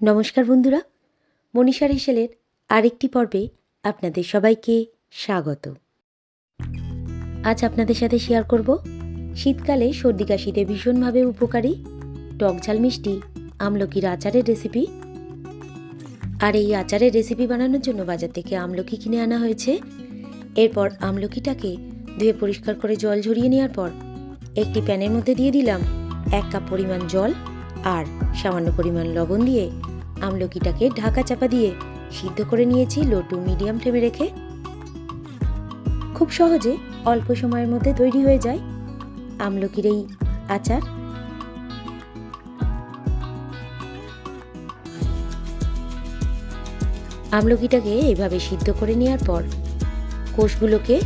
নমস্কার বন্ধুরা মনীষার হেসেলের আরেকটি পর্বে আপনাদের সবাইকে স্বাগত। আজ আপনাদের সাথে শেয়ার করব শীতকালে সর্দি কাশিতে ভীষণভাবে উপকারী টক ঝাল মিষ্টি আমলকির আচারের রেসিপি আর এই আচারের রেসিপি বানানোর জন্য বাজার থেকে আমলকি কিনে আনা হয়েছে। এরপর আমলকিটাকে ধুয়ে পরিষ্কার করে জল ঝরিয়ে নেওয়ার পর একটি প্যানের মধ্যে দিয়ে দিলাম এক কাপ পরিমাণ জল আর সামান্য পরিমাণ লবণ দিয়ে আমলকিটাকে ঢাকা চাপা দিয়ে সিদ্ধ করে নিয়েছি লো টু মিডিয়াম ফ্লেমে রেখে। খুব সহজে অল্প সময়ের মধ্যে তৈরি হয়ে যায় আমলকির এই আচার। আমলকিটাকে এইভাবে সিদ্ধ করে নেওয়ার পর কোষগুলোকে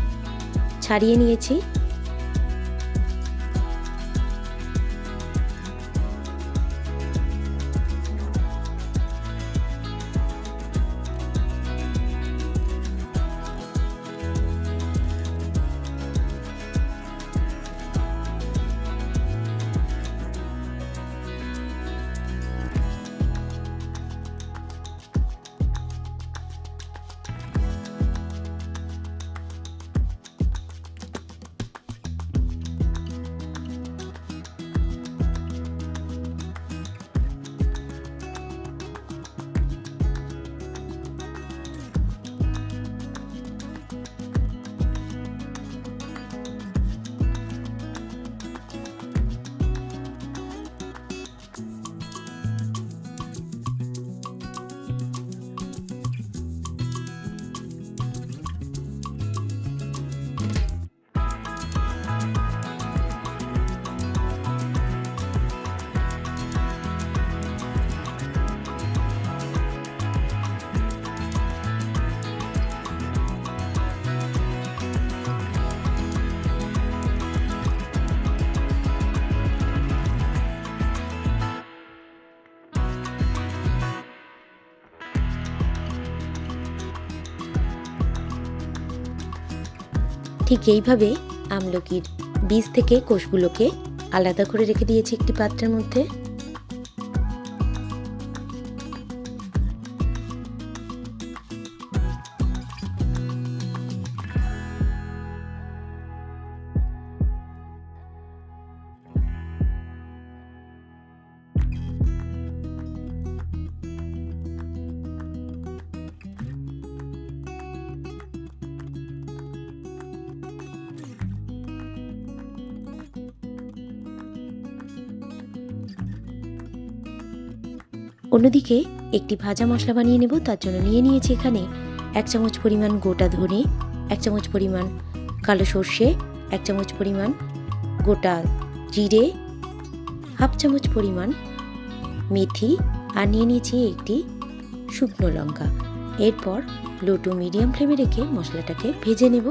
ছাড়িয়ে নিয়েছি। ঠিক এইভাবে আমলকির বীজ থেকে কোষগুলোকে আলাদা করে রেখে দিয়েছি একটি পাত্রের মধ্যে। অন্যদিকে, একটি ভাজা মশলা বানিয়ে নেব, তার জন্য নিয়ে নিয়েছি এখানে এক চামচ পরিমাণ গোটা ধনে, এক চামচ পরিমাণ কালো সর্ষে, এক চামচ পরিমাণ গোটা জিরে, হাফ চামচ পরিমাণ মেথি, আর নিয়ে নিয়েছি একটি শুকনো লঙ্কা। এরপর লো টু মিডিয়াম ফ্লেমে রেখে মশলাটাকে ভেজে নেব।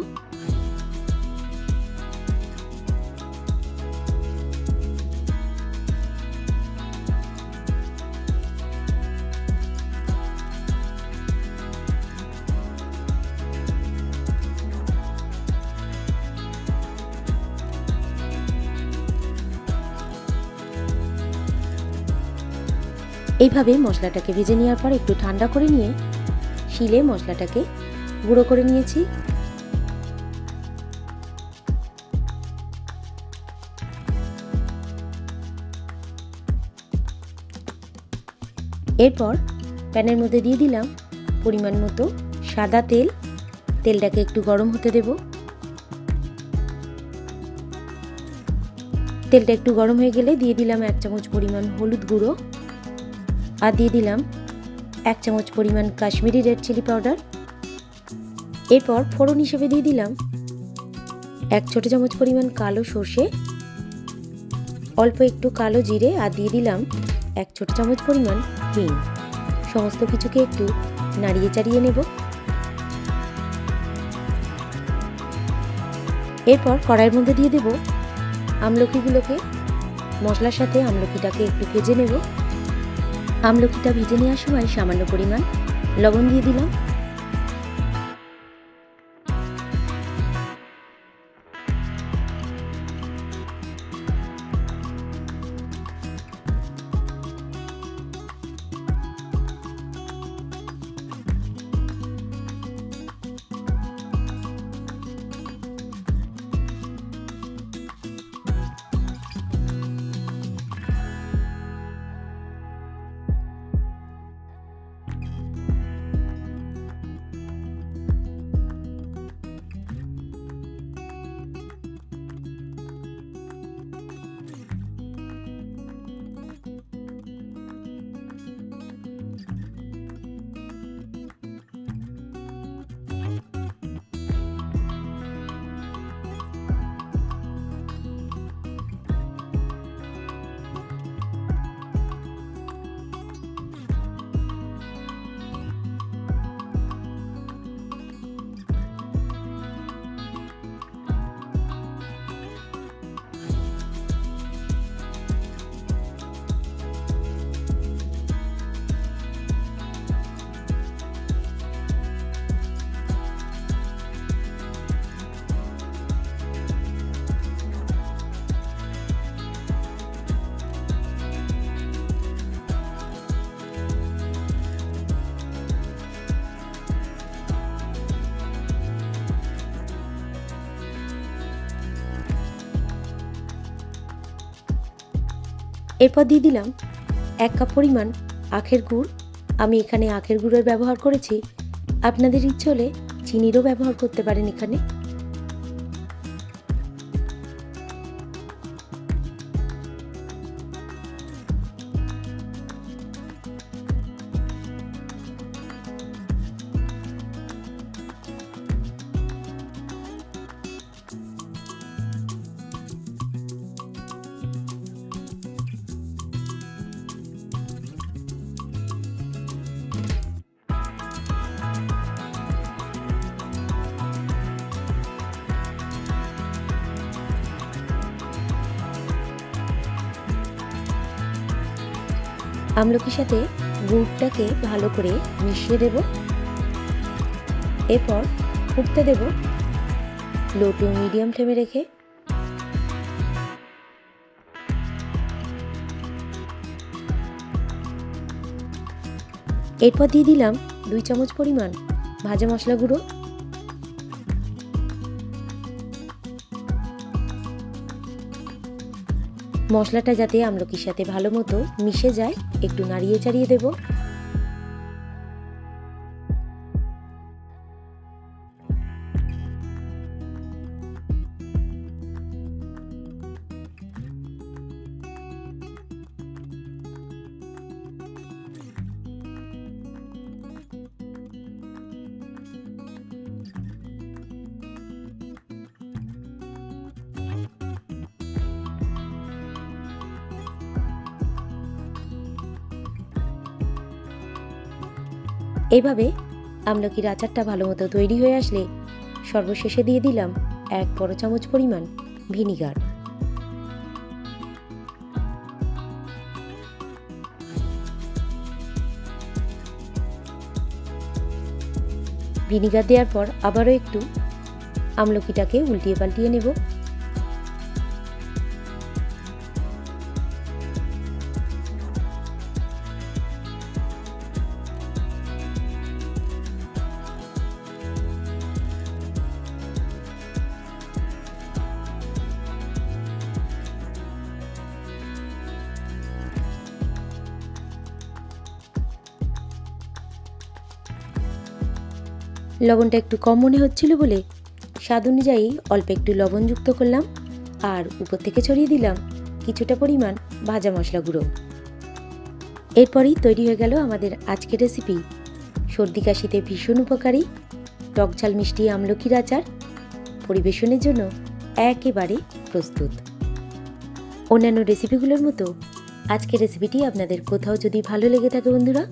এইভাবে মশলাটাকে ভেজে নেওয়ার পর একটু ঠান্ডা করে নিয়ে শিলে মশলাটাকে গুঁড়ো করে নিয়েছি। এরপর প্যানের মধ্যে দিয়ে দিলাম পরিমাণ মতো সাদা তেল। তেলটাকে একটু গরম হতে দেব। তেলটা একটু গরম হয়ে গেলে দিয়ে দিলাম এক চামচ পরিমাণ হলুদ গুঁড়ো। আর দিয়ে দিলাম এক চামচ পরিমাণ কাশ্মীরি রেড চিলি পাউডার। এরপর ফোড়ন হিসেবে দিয়ে দিলাম এক ছোট চামচ পরিমাণ কালো সর্ষে। অল্প একটু কালো জিরে আর দিয়ে দিলাম এক ছোট চামচ পরিমাণ হিং। সমস্ত কিছুকে একটু নাড়িয়ে চাড়িয়ে নেব। এরপর কড়াইয়ের মধ্যে দিয়ে দেব আমলকিগুলোকে। মশলার সাথে আমলকিটাকে একটু ভেজে নেব। আমলকিটা ভিজে নেওয়ার সময় সামান্য পরিমাণ লবণ দিয়ে দিলাম। এরপর দিয়ে দিলাম এক কাপ পরিমাণ আখের গুড়। আমি এখানে আখের গুড়ের ব্যবহার করেছি। আপনাদের ইচ্ছে হলে চিনিরও ব্যবহার করতে পারেন এখানে। আমলকির সাথে গুড়টাকে ভালো করে মিশিয়ে দেব। এরপর ফুটতে দেব লো টু মিডিয়াম ফ্লেমে রেখে। এরপর দিয়ে দিলাম দুই চামচ পরিমাণ ভাজা মশলা গুঁড়ো। মশলাটা যাতে আমলকির সাথে ভালো মতো মিশে যায় একটু নাড়িয়ে চাড়িয়ে দেব। এইভাবে আমলকির আচারটা ভালো মতো তৈরি হয়ে আসলে? সর্বশেষে দিয়ে দিলাম এক বড় চামচ পরিমাণ ভিনিগার। ভিনিগার দেওয়ার পর আবারও একটু আমলকিটাকে উল্টিয়ে পাল্টিয়ে নেব। লবণটা একটু কম মনে হচ্ছিল বলে স্বাদ অনুযায়ী অল্প একটু লবণ যুক্ত করলাম আর উপর থেকে ছড়িয়ে দিলাম কিছুটা পরিমাণ ভাজা মশলা গুঁড়ো। এরপরই তৈরি হয়ে গেল আমাদের আজকের রেসিপি সর্দি কাশিতে ভীষণ উপকারী, টক ঝাল মিষ্টি আমলকির আচার, পরিবেশনের জন্য একেবারে প্রস্তুত। অন্যান্য রেসিপিগুলোর মতো আজকের রেসিপিটি আপনাদের কোথাও যদি ভালো লেগে থাকে বন্ধুরা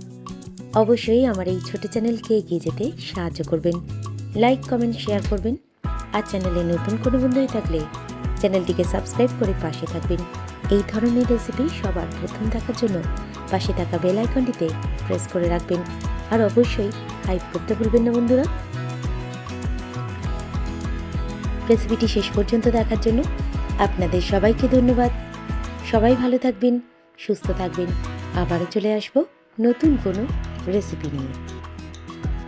অবশ্যই আমার এই ছোট চ্যানেলকে এগিয়ে যেতে সাহায্য করবেন। লাইক কমেন্ট শেয়ার করবেন। আর চ্যানেলে নতুন কোনো বন্ধু হয়ে থাকলে চ্যানেলটিকে সাবস্ক্রাইব করে পাশে থাকবেন। এই ধরনের রেসিপি সবার প্রথম দেখার জন্য পাশে থাকা বেল আইকনটিতে প্রেস করে রাখবেন। আর অবশ্যই হাইপ করতে ভুলবেন না বন্ধুরা। রেসিপিটি শেষ পর্যন্ত দেখার জন্য আপনাদের সবাইকে ধন্যবাদ। সবাই ভালো থাকবেন, সুস্থ থাকবেন। আবারও চলে আসব নতুন কোনো রেসিপি নিয়ে